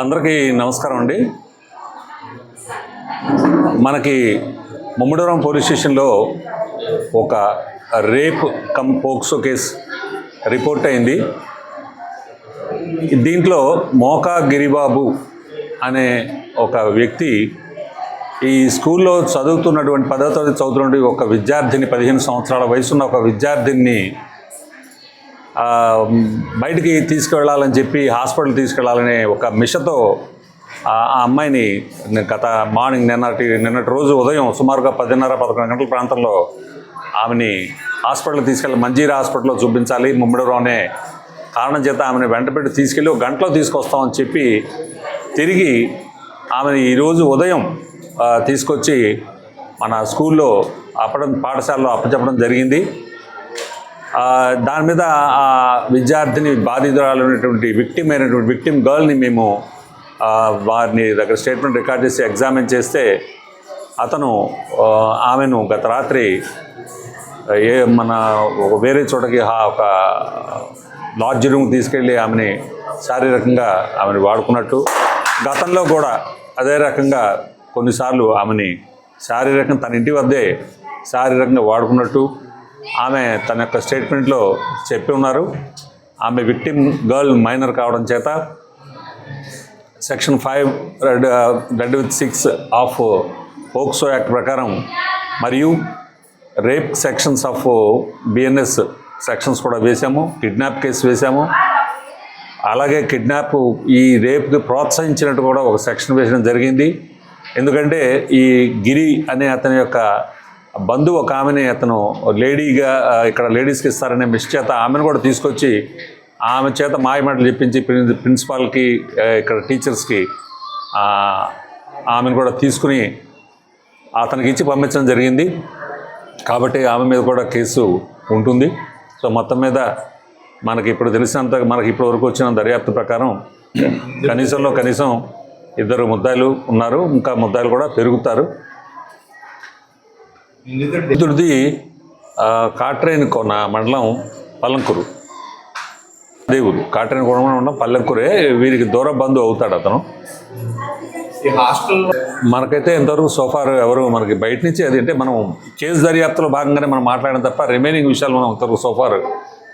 అందరికీ నమస్కారం అండి. మనకి ముమ్మడివరం పోలీస్ స్టేషన్లో ఒక rape cum POCSO case report అయింది. దీంట్లో మోకా గిరిబాబు అనే ఒక వ్యక్తి ఈ స్కూల్లో చదువుతున్నటువంటి పదో తరగతి చదువుతున్నటువంటి ఒక విద్యార్థిని పదిహేను సంవత్సరాల వయసున్న ఒక విద్యార్థిని బయటికి తీసుకువెళ్ళాలని చెప్పి హాస్పిటల్ తీసుకెళ్ళాలనే ఒక మిషతో ఆ అమ్మాయిని నేను గత మార్నింగ్ నిన్నటి నిన్నటి రోజు ఉదయం సుమారుగా పదిన్నర పదకొండు గంటల ప్రాంతంలో ఆమెని హాస్పిటల్ తీసుకెళ్ళి మంజీరా హాస్పిటల్లో చూపించాలి ముమ్మిడిలోనే కారణం చేత ఆమెను వెంటబెట్టి తీసుకెళ్ళి ఒక గంటలో తీసుకొస్తామని చెప్పి తిరిగి ఆమెను ఈరోజు ఉదయం తీసుకొచ్చి మన స్కూల్లో అప్పడం పాఠశాలలో అప్పచెప్పడం జరిగింది. దాని మీద ఆ విద్యార్థిని బాధితురాలు ఉన్నటువంటి విక్టిమ్ అయినటువంటి విక్టిమ్ గర్ల్ని మేము వారిని దగ్గర స్టేట్మెంట్ రికార్డ్ చేసి ఎగ్జామిన్ చేస్తే అతను ఆమెను గత రాత్రి ఏ మన ఒక వేరే చోటకి ఒక లాడ్జ్ రూమ్ తీసుకెళ్ళి ఆమెని శారీరకంగా ఆమెను వాడుకున్నట్టు గతంలో కూడా అదే రకంగా కొన్నిసార్లు ఆమెని శారీరకంగా తన ఇంటి వద్దే శారీరకంగా వాడుకున్నట్టు ఆమె తన యొక్క స్టేట్మెంట్లో చెప్పి ఉన్నారు. ఆమె విక్టిమ్ గర్ల్ మైనర్ కావడం చేత section five read read with six of POCSO act ప్రకారం మరియు rape sections of BNS sections కూడా వేశాము కిడ్నాప్ కేసు వేశాము. అలాగే కిడ్నాప్ ఈ రేప్కి ప్రోత్సహించినట్టు కూడా ఒక సెక్షన్ వేయడం జరిగింది. ఎందుకంటే ఈ గిరి అనే అతని యొక్క బంధువు ఒక ఆమెని అతను లేడీగా ఇక్కడ లేడీస్కి ఇస్తారనే మిస్ చేత ఆమెను కూడా తీసుకొచ్చి ఆమె చేత మాయమాటలు చెప్పించి ప్రిన్- ప్రిన్సిపాల్కి ఇక్కడ టీచర్స్కి ఆమెను కూడా తీసుకుని అతనికి ఇచ్చి పంపించడం జరిగింది. కాబట్టి ఆమె మీద కూడా కేసు ఉంటుంది. సో మొత్తం మీద మనకి ఇప్పుడు తెలిసినంత మనకి ఇప్పటి వరకు వచ్చిన దర్యాప్తు ప్రకారం కనీసంలో కనీసం ఇద్దరు ముద్దాయిలు ఉన్నారు. ఇంకా ముద్దాయిలు కూడా పెరుగుతారు. ఆ, కాట్రేని కొన మండలం పల్లంకూరు. దేవుడు కాట్రేని కొన మండలం పల్లెంకూరే వీరికి దూర బంధువు అవుతాడు అతను. ఈ హాస్టల్ మనకైతే ఇంతవరకు సోఫార్ ఎవరు మనకి బయట నుంచి అది అంటే మనం కేసు దర్యాప్తులో భాగంగానే మనం మాట్లాడడం తప్ప రిమైనింగ్ విషయాలు మనం ఇంతవరకు సోఫార్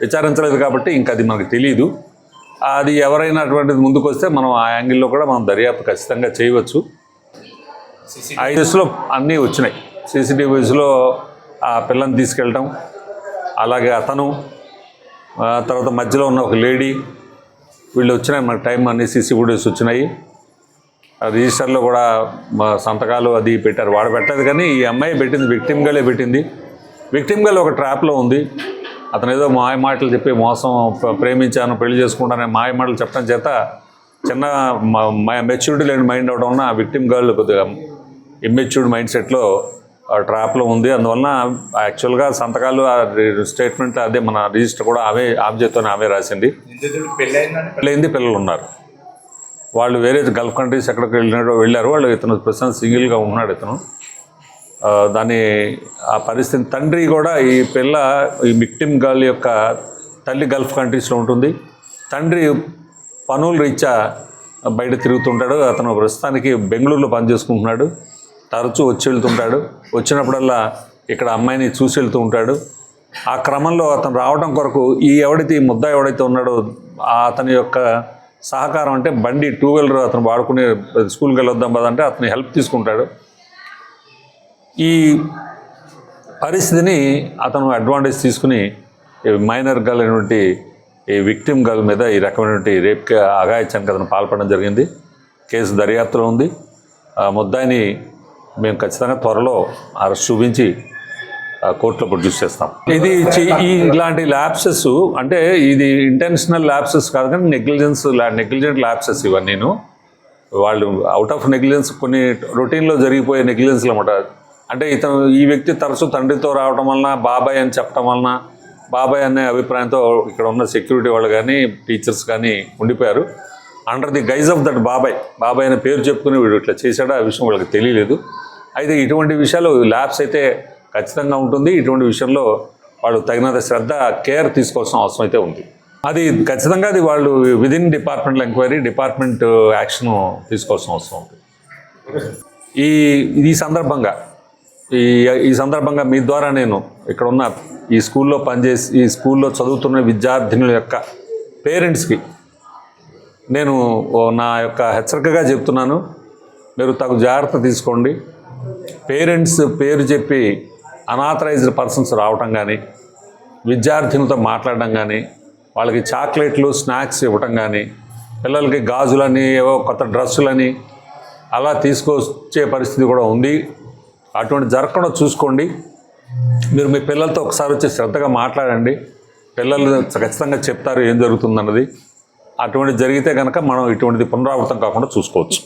విచారించలేదు కాబట్టి ఇంకా అది మనకు తెలియదు అది ఎవరైనా అటువంటిది ముందుకు వస్తే మనం ఆ యాంగిల్లో కూడా మనం దర్యాప్తు ఖచ్చితంగా చేయవచ్చు. కేసులో అన్నీ వచ్చినాయి. సీసీటీవీస్లో ఆ పిల్లని తీసుకెళ్ళటం అలాగే అతను తర్వాత మధ్యలో ఉన్న ఒక లేడీ వీళ్ళు వచ్చినాయి మనకు టైం అన్ని సీసీ ఫుటేజ్ వచ్చినాయి. ఆ రిజిస్టర్లో కూడా మా సంతకాలు అది పెట్టారు. వాడు పెట్టలేదు కానీ ఈ అమ్మాయి పెట్టింది విక్టిమ్గాలే పెట్టింది. విక్టిమ్గాలు ఒక ట్రాప్లో ఉంది. అతను ఏదో మాయ మాటలు చెప్పి మోసం ప్రేమించాను పెళ్ళి చేసుకుంటానని మాయ మాటలు చెప్పడం చేత చిన్న మెచ్యూరిటీ లేని మైండ్ అవడం వలన ఆ విక్టిమ్ గర్ల్ కొద్దిగా ఇమ్మెచ్యూర్డ్ మైండ్ సెట్లో ట్రాప్లో ఉంది. అందువలన యాక్చువల్గా సంతకాలు ఆ స్టేట్మెంట్ అదే మన రిజిస్టర్ కూడా ఆమె ఆబ్జెక్ట్తోనే ఆమె రాసింది. పెళ్ళైంది పిల్లలు ఉన్నారు వాళ్ళు వేరే గల్ఫ్ కంట్రీస్ ఎక్కడికి వెళ్ళినాడో వెళ్ళారు. వాళ్ళు ఇతను ప్రస్తుతం సింగిల్గా ఉన్నాడు ఇతను. దాని ఆ పరిస్థితి తండ్రి కూడా ఈ పిల్ల ఈ విక్టిమ్ గర్ల్ యొక్క తల్లి గల్ఫ్ కంట్రీస్లో ఉంటుంది. తండ్రి పనుల రీత్యా బయట తిరుగుతుంటాడు. అతను ప్రస్తుతానికి బెంగళూరులో పనిచేసుకుంటున్నాడు. తరచూ వచ్చి వెళ్తుంటాడు. వచ్చినప్పుడల్లా ఇక్కడ అమ్మాయిని చూసి వెళ్తూ ఉంటాడు. ఆ క్రమంలో అతను రావడం కొరకు ఈ ఎవడైతే ఈ ముద్ద ఎవడైతే ఉన్నాడో అతని యొక్క సహకారం అంటే బండి టూ వీలర్ అతను వాడుకునే స్కూల్కి వెళ్ళొద్దాం పదంటే అతని హెల్ప్ తీసుకుంటాడు. ఈ పరిస్థితిని అతను అడ్వాంటేజ్ తీసుకుని మైనర్ గర్ల్ అయినటువంటి ఈ విక్టిమ్ గర్ల్ మీద ఈ రకమైనటువంటి రేప్ అఘాయిత్యానికి అతను పాల్పడడం జరిగింది. కేసు దర్యాప్తులో ఉంది. ఆ ముద్దాయిని మేము ఖచ్చితంగా త్వరలో అరెస్ట్ చూపించి ఆ, కోర్టులో ప్రొడ్యూస్ చేస్తాం. ఇది ఈ ఇలాంటి ల్యాప్సెస్ అంటే ఇది ఇంటెన్షనల్ ల్యాప్సెస్ కాదు కానీ నెగ్లిజెన్స్ నెగ్లిజెంట్ ల్యాప్సెస్ నేను వాళ్ళు అవుట్ ఆఫ్ నెగ్లిజెన్స్ కొన్ని రొటీన్లో జరిగిపోయే నెగ్లిజెన్స్లు అనమాట అంటే ఇతను ఈ వ్యక్తి తరచూ తండ్రితో రావడం వలన బాబాయ్ అని చెప్పడం వలన బాబాయ్ అనే అభిప్రాయంతో ఇక్కడ ఉన్న సెక్యూరిటీ వాళ్ళు కానీ టీచర్స్ కానీ ఉండిపోయారు. Under the guise of that బాబాయ్ బాబాయ్ అనే పేరు చెప్పుకుని వీడు ఇట్లా చేశాడో ఆ విషయం వాళ్ళకి తెలియలేదు. అయితే ఇటువంటి విషయాలు ల్యాబ్స్ అయితే ఖచ్చితంగా ఉంటుంది. ఇటువంటి విషయంలో వాళ్ళు తగినంత శ్రద్ధ కేర్ తీసుకోవాల్సిన అవసరం అయితే ఉంది. అది ఖచ్చితంగా అది వాళ్ళు within departmental enquiry department action తీసుకోవాల్సిన అవసరం ఉంది. ఈ ఈ సందర్భంగా ఈ ఈ సందర్భంగా మీ ద్వారా నేను ఇక్కడ ఉన్న ఈ స్కూల్లో పనిచేసి ఈ స్కూల్లో చదువుతున్న విద్యార్థినుల యొక్క పేరెంట్స్కి నేను ఓ నా యొక్క హెచ్చరికగా చెప్తున్నాను. మీరు తగు జాగ్రత్త తీసుకోండి. పేరెంట్స్ పేరు చెప్పి అనాథరైజ్డ్ పర్సన్స్ రావటం కానీ విద్యార్థినులతో మాట్లాడడం కానీ వాళ్ళకి చాక్లెట్లు స్నాక్స్ ఇవ్వటం కానీ పిల్లలకి గాజులని ఏవో కొత్త డ్రెస్సులని అలా తీసుకొచ్చే పరిస్థితి కూడా ఉంది. అటువంటి జరగకుండా చూసుకోండి. మీరు మీ పిల్లలతో ఒకసారి వచ్చి శ్రద్ధగా మాట్లాడండి. పిల్లలు ఖచ్చితంగా చెప్తారు ఏం జరుగుతుందన్నది. అటువంటి జరిగితే కనుక మనం ఇటువంటిది పునరావృతం కాకుండా చూసుకోవచ్చు.